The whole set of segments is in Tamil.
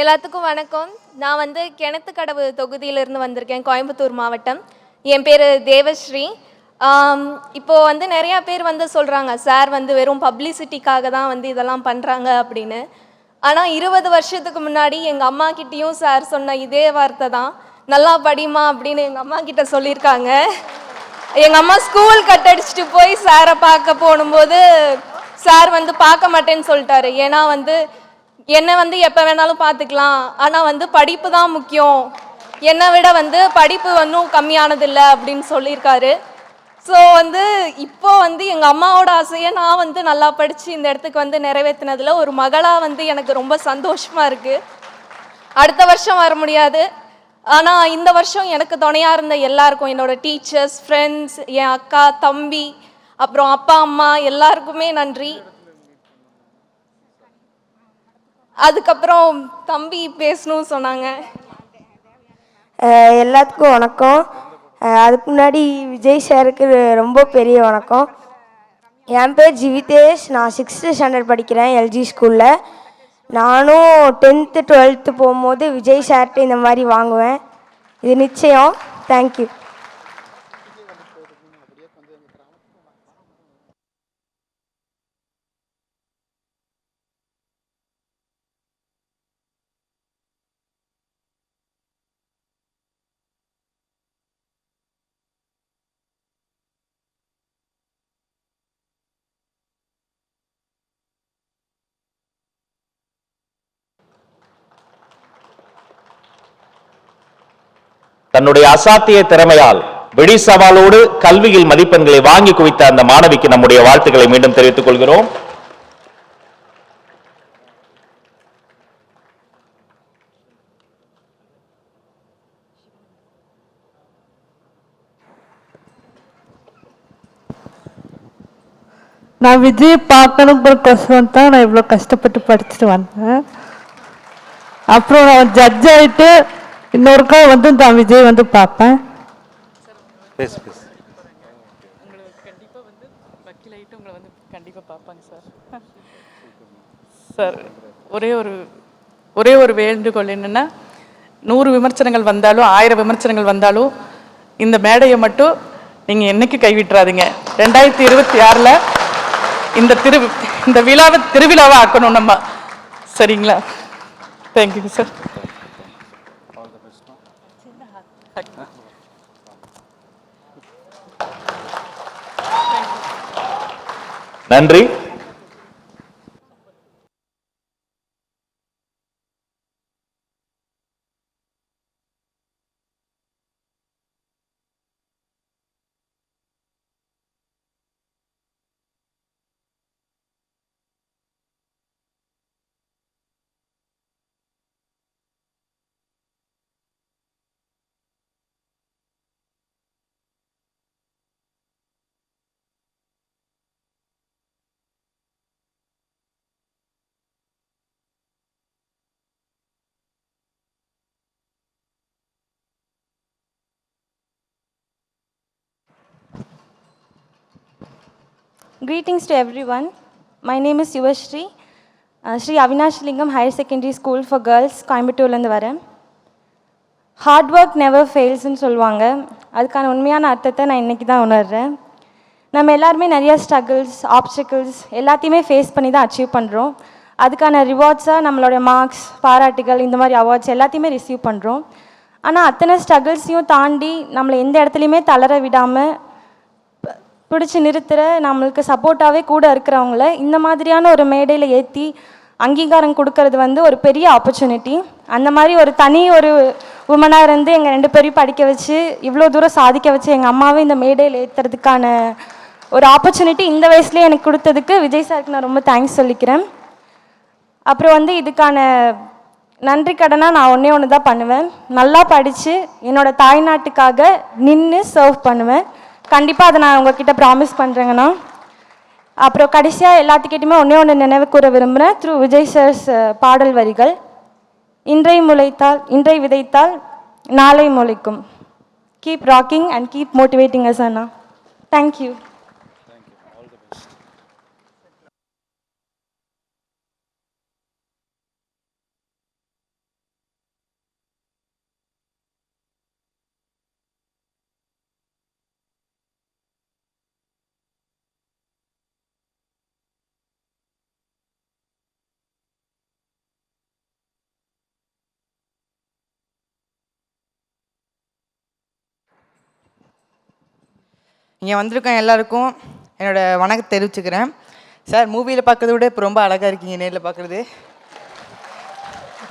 எல்லாத்துக்கும் வணக்கம். நான் வந்து கிணத்துக்கடவு தொகுதியிலிருந்து வந்திருக்கேன் கோயம்புத்தூர் மாவட்டம். என் பேர் தேவஸ்ரீ. இப்போது வந்து நிறையா பேர் வந்து சொல்கிறாங்க சார் வந்து வெறும் பப்ளிசிட்டிக்காக தான் வந்து இதெல்லாம் பண்ணுறாங்க அப்படின்னு. ஆனால் இருபது வருஷத்துக்கு முன்னாடி எங்கள் அம்மா கிட்டேயும் சார் சொன்ன இதே வார்த்தை தான் நல்லா படிமா அப்படின்னு எங்கள் அம்மா கிட்ட சொல்லியிருக்காங்க. எங்கள் அம்மா ஸ்கூல் கட்டடிச்சிட்டு போய் சாரை பார்க்க போகும்போது சார் வந்து பார்க்க மாட்டேன்னு சொல்லிட்டாரு. ஏன்னா வந்து என்னை வந்து எப்போ வேணாலும் பார்த்துக்கலாம். ஆனால் வந்து படிப்பு தான் முக்கியம். என்னை விட வந்து படிப்பு ஒன்றும் கம்மியானதில்லை அப்படின்னு சொல்லியிருக்காரு. ஸோ வந்து இப்போ வந்து எங்கள் அம்மாவோட ஆசையை நான் வந்து நல்லா படித்து இந்த இடத்துக்கு வந்து நிறைவேற்றினதில் ஒரு மகளாக வந்து எனக்கு ரொம்ப சந்தோஷமாக இருக்குது அடுத்த வருஷம் வர முடியாது. ஆனால் இந்த வருஷம் எனக்கு துணையாக இருந்த எல்லாருக்கும் என்னோடய டீச்சர்ஸ் ஃப்ரெண்ட்ஸ் என் அக்கா தம்பி அப்புறம் அப்பா அம்மா எல்லாருக்குமே நன்றி. அதுக்கப்புறம் தம்பி பேசணும்னு சொன்னாங்க. எல்லாத்துக்கும் வணக்கம். அதுக்கு முன்னாடி விஜய் சாருக்கு ரொம்ப பெரிய வணக்கம். என் பேர் ஜிவிதேஷ். நான் சிக்ஸ்த்து ஸ்டாண்டர்ட் படிக்கிறேன் எல்ஜி ஸ்கூலில் நானும் டென்த்து டுவெல்த்து போகும்போது விஜய் சார்கிட்ட இந்த மாதிரி வாங்குவேன். இது நிச்சயம். தேங்க்யூ தன்னுடைய அசாத்திய திறமையால் வெடி சவாலோடு கல்வியில் மதிப்பெண்களை வாங்கி குவித்த அந்த மாணவிக்கு நம்முடைய வாழ்த்துக்களை மீண்டும் தெரிவித்துக் கொள்கிறோம். நான் விஜய் பார்க்கணுங்கிறக்கோசரம் தான் நான் இவ்வளோ கஷ்டப்பட்டு படிச்சுட்டு வந்தேன். அப்புறம் நான் ஜட்ஜ் ஆகிட்டு இன்னொருக்கா வந்து நான் விஜய் வந்து பார்ப்பேன். பேசு, பேசு. வக்கீலாயிட்டு உங்களை வந்து கண்டிப்பாக பார்ப்பாங்க சார் சார் ஒரே ஒரு ஒரே ஒரு வேண்டுகோள் என்னென்னா நூறு விமர்சனங்கள் வந்தாலும் ஆயிரம் விமர்சனங்கள் வந்தாலும் இந்த மேடையை மட்டும் நீங்கள் என்னைக்கு கைவிட்டுறாதீங்க. ரெண்டாயிரத்தி இருபத்தி ஆறில் இந்த திரு இந்த விழாவை திருவிழாவை ஆக்கணும் நம்ம. சரிங்களா? தேங்க்யூ சார் நன்றி. Greetings to everyone. My name is Yuvashri. Uh, Sri Avinash Lingam Higher Secondary School for Girls, கோயம்புத்தூர்லேருந்து வரேன் ஹார்ட் ஒர்க் நெவர் ஃபெயில்ஸ்னு சொல்லுவாங்க. அதுக்கான உண்மையான அர்த்தத்தை நான் இன்றைக்கி தான் உணர்கிறேன் நம்ம எல்லாருமே நிறையா ஸ்ட்ரகிள்ஸ் ஆப்ஸ்டிக்கிள்ஸ் எல்லாத்தையுமே ஃபேஸ் பண்ணி தான் அச்சீவ் பண்ணுறோம் அதுக்கான ரிவார்ட்ஸாக நம்மளோட மார்க்ஸ் பாராட்டுகள் இந்த மாதிரி அவார்ட்ஸ் எல்லாத்தையுமே ரிசீவ் பண்ணுறோம் ஆனால் அத்தனை ஸ்ட்ரகிள்ஸையும் தாண்டி நம்மளை எந்த இடத்துலையுமே தளர விடாமல் பிடிச்சி நிறுத்துகிற நம்மளுக்கு சப்போர்ட்டாகவே கூட இருக்கிறவங்கள இந்த மாதிரியான ஒரு மேடையில் ஏற்றி அங்கீகாரம் கொடுக்கறது வந்து ஒரு பெரிய ஆப்பர்ச்சுனிட்டி அந்த மாதிரி ஒரு தனி ஒரு உமனாக இருந்து எங்கள் ரெண்டு பேரையும் படிக்க வச்சு இவ்வளோ தூரம் சாதிக்க வச்சு எங்கள் அம்மாவை இந்த மேடையில் ஏற்றுறதுக்கான ஒரு ஆப்பர்ச்சுனிட்டி இந்த வயசுலேயே எனக்கு கொடுத்ததுக்கு விஜய் சாருக்கு நான் ரொம்ப தேங்க்ஸ் சொல்லிக்கிறேன். அப்புறம் வந்து இதுக்கான நன்றி கடனாக நான் ஒன்றே ஒன்று தான் பண்ணுவேன். நல்லா படித்து என்னோடய தாய்நாட்டுக்காக நின்று சர்வ் பண்ணுவேன். கண்டிப்பாக அதை நான் உங்ககிட்ட ப்ராமிஸ் பண்ணுறேங்கண்ணா அப்புறம் கடைசியாக எல்லாத்துக்கிட்டையுமே ஒன்றே ஒன்று நினைவு கூற விரும்புகிறேன் த்ரூ விஜய் சார்ஸ் பாடல் வரிகள். இன்றை முளைத்தால் இன்றை விதைத்தால் நாளை முளைக்கும். Keep rocking and keep motivating us Anna. Thank you இங்கே வந்திருக்கோம் எல்லாருக்கும். என்னோடய வணக்கத்தை தெரிவிச்சுக்கிறேன். சார் மூவியில் பார்க்கறத விட இப்போ ரொம்ப அழகாக இருக்கீங்க நேரில் பார்க்குறது.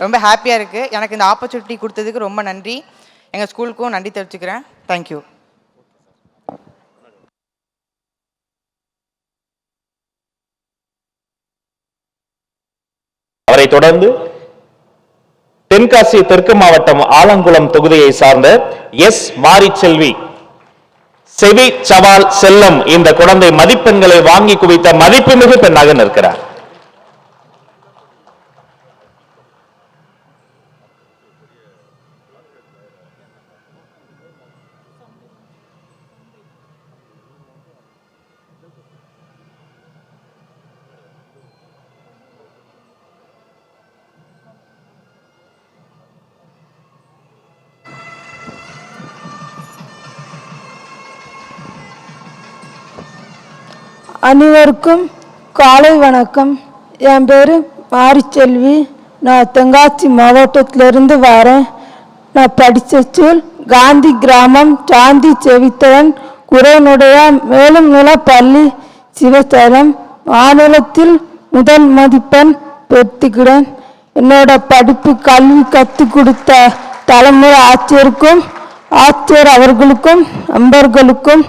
ரொம்ப ஹாப்பியாக இருக்குது எனக்கு இந்த ஆப்பர்ச்சுனிட்டி கொடுத்ததுக்கு ரொம்ப நன்றி. எங்கள் ஸ்கூலுக்கும் நன்றி தெரிவிச்சுக்கிறேன். தேங்க்யூ அவரை தொடர்ந்து தென்காசி தெற்கு மாவட்டம் ஆலங்குளம் தொகுதியை சார்ந்த எஸ் மாரிச்செல்வி செவி சவால் செல்லும் இந்த குழந்தை மதிப்பெண்களை வாங்கி குவித்த மதிப்புமிகு பெண்ணாக நிற்கிறார். அனைவருக்கும் காலை வணக்கம். என் பேர் மாரிச்செல்வி. நான் தென்காசி மாவட்டத்திலிருந்து வரேன். நான் படித்த ஸ்கூல் காந்தி கிராமம் சாந்தி செவித்தவன் குரனுடைய மேலும் நில பள்ளி சிவசேலம் மாநிலத்தில் முதல் மதிப்பெண் பெற்றுக்கிறேன். என்னோட படிப்பு கல்வி கற்றுக் கொடுத்த தலைமுறை ஆட்சியருக்கும் ஆட்சியர் அவர்களுக்கும் நண்பர்களுக்கும்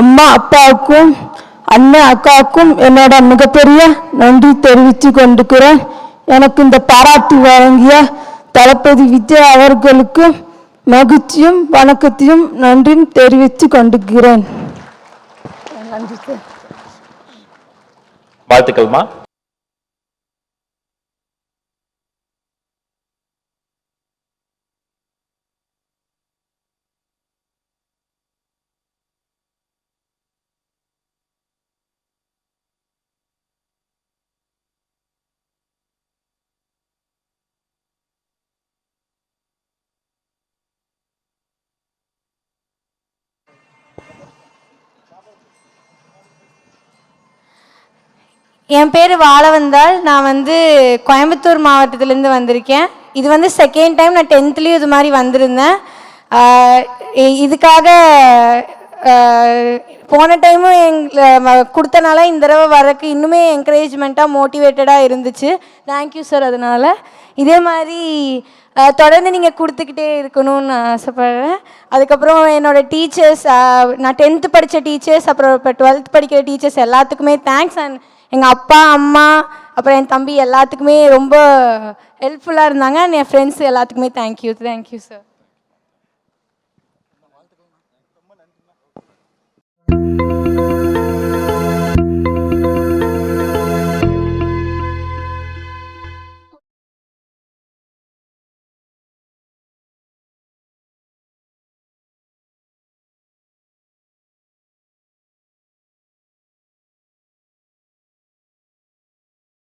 அம்மா அப்பாவுக்கும் அண்ணன் அக்காவுக்கும் என்னோட மிகப்பெரிய நன்றி தெரிவித்து கொண்டுக்கிறேன் எனக்கு இந்த பாராட்டு வழங்கிய தளபதி விஜய் அவர்களுக்கு மகிழ்ச்சியும் வணக்கத்தையும் நன்றியும் தெரிவித்து கொண்டுக்கிறேன் நன்றி சார். வாழ்த்துக்கள்மா. என் பேர் வாழவந்தாள் நான் வந்து கோயம்புத்தூர் மாவட்டத்திலேருந்து வந்திருக்கேன். இது வந்து செகண்ட் டைம் நான் டென்த்லேயும் இது மாதிரி வந்திருந்தேன். இதுக்காக போன டைமும் எங்களை கொடுத்தனால இந்த தடவை வரக்கு இன்னுமே என்கரேஜ்மெண்ட்டாக மோட்டிவேட்டடாக இருந்துச்சு. தேங்க்யூ சார் அதனால். இதே மாதிரி தொடர்ந்து நீங்கள் கொடுத்துக்கிட்டே இருக்கணும்னு நான் ஆசைப்பட்றேன். அதுக்கப்புறம் என்னோடய டீச்சர்ஸ் நான் டென்த்து படித்த டீச்சர்ஸ் அப்புறம் இப்போ டுவெல்த் படிக்கிற டீச்சர்ஸ் எல்லாத்துக்குமே தேங்க்ஸ் அண்ட் எங்கள் அப்பா அம்மா அப்புறம் என் தம்பி எல்லாத்துக்குமே ரொம்ப ஹெல்ப்ஃபுல்லாக இருந்தாங்க. என் ஃப்ரெண்ட்ஸ் எல்லாத்துக்குமே thank you thank you sir